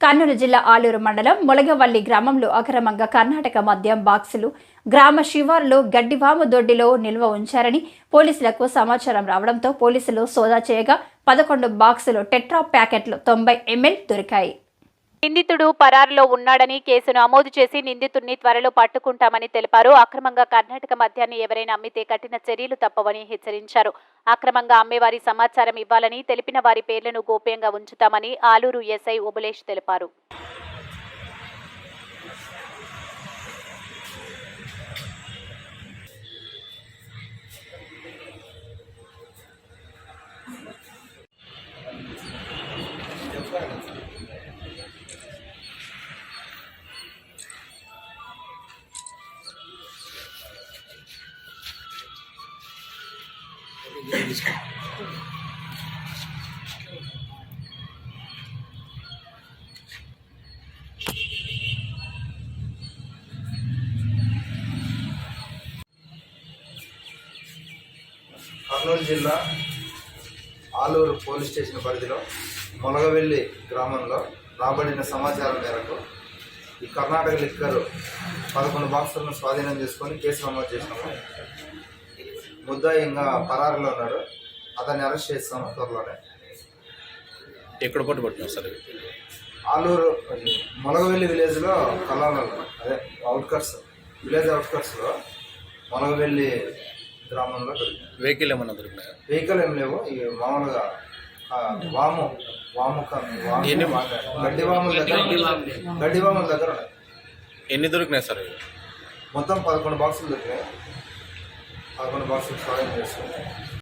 కర్నూలు జిల్లా ఆలూరు మండలం ములగవల్లి గ్రామంలో అక్రమంగా కర్ణాటక మద్యం బాక్సులు గ్రామ శివారులో గడ్డివాము దొడ్డిలో నిల్వ ఉంచారని పోలీసులకు సమాచారం రావడంతో పోలీసులు సోదా చేయగా పదకొండు బాక్సులు టెట్రా ప్యాకెట్లు తొంభై ఎంఎల్ దొరికాయి. నిందితుడు పరారులో ఉన్నాడని కేసు నమోదు చేసి నిందితుడిని త్వరలో పట్టుకుంటామని తెలిపారు. అక్రమంగా కర్ణాటక మద్యాన్ని ఎవరైనా అమ్మితే కఠిన చర్యలు తప్పవని హెచ్చరించారు. అక్రమంగా అమ్మేవారి సమాచారం ఇవ్వాలని తెలిపిన వారి పేర్లను గోప్యంగా ఉంచుతామని ఆలూరు ఎస్ఐ ఉబలేష్ తెలిపారు. కర్నూలు జిల్లా ఆలూరు పోలీస్ స్టేషన్ పరిధిలో మొలగవెల్లి గ్రామంలో రాబడిన సమాచారం మేరకు ఈ కర్ణాటక లిక్కర్ పదకొండు బాక్సులను స్వాధీనం చేసుకొని కేసు నమోదు చేసినాము. ముద్దాయి ఇంకా పరారులో ఉన్నాడు. అతన్ని అరెస్ట్ చేస్తాము త్వరలోనే. ఎక్కడ పట్టుబట్టినావు సార్? ఇవి? ఆలూరు మొలగవెల్లి విలేజ్లో కలాలలో అదే అవుట్కట్స్ విలేజ్ అవుట్కట్స్లో మొలగవెల్లి గ్రామంలో దొరికింది వెహికల్ ఏమన్నా దొరికినాయా? వెహికల్ ఏం లేవు. ఇవి మామూలుగా ఆ, వాము వాము క- వాము ఎన్ని- గడ్డి వాముల దగ్గర గడ్డి వాముల. దగ్గర ఉన్నాయి. ఎన్ని దొరికినాయి సార్ ఇవి? మొత్తం పదకొండు బాక్సులు దొరికాయి పదకొండు బాక్సులు స్వాధీనం చేసుకున్నాయి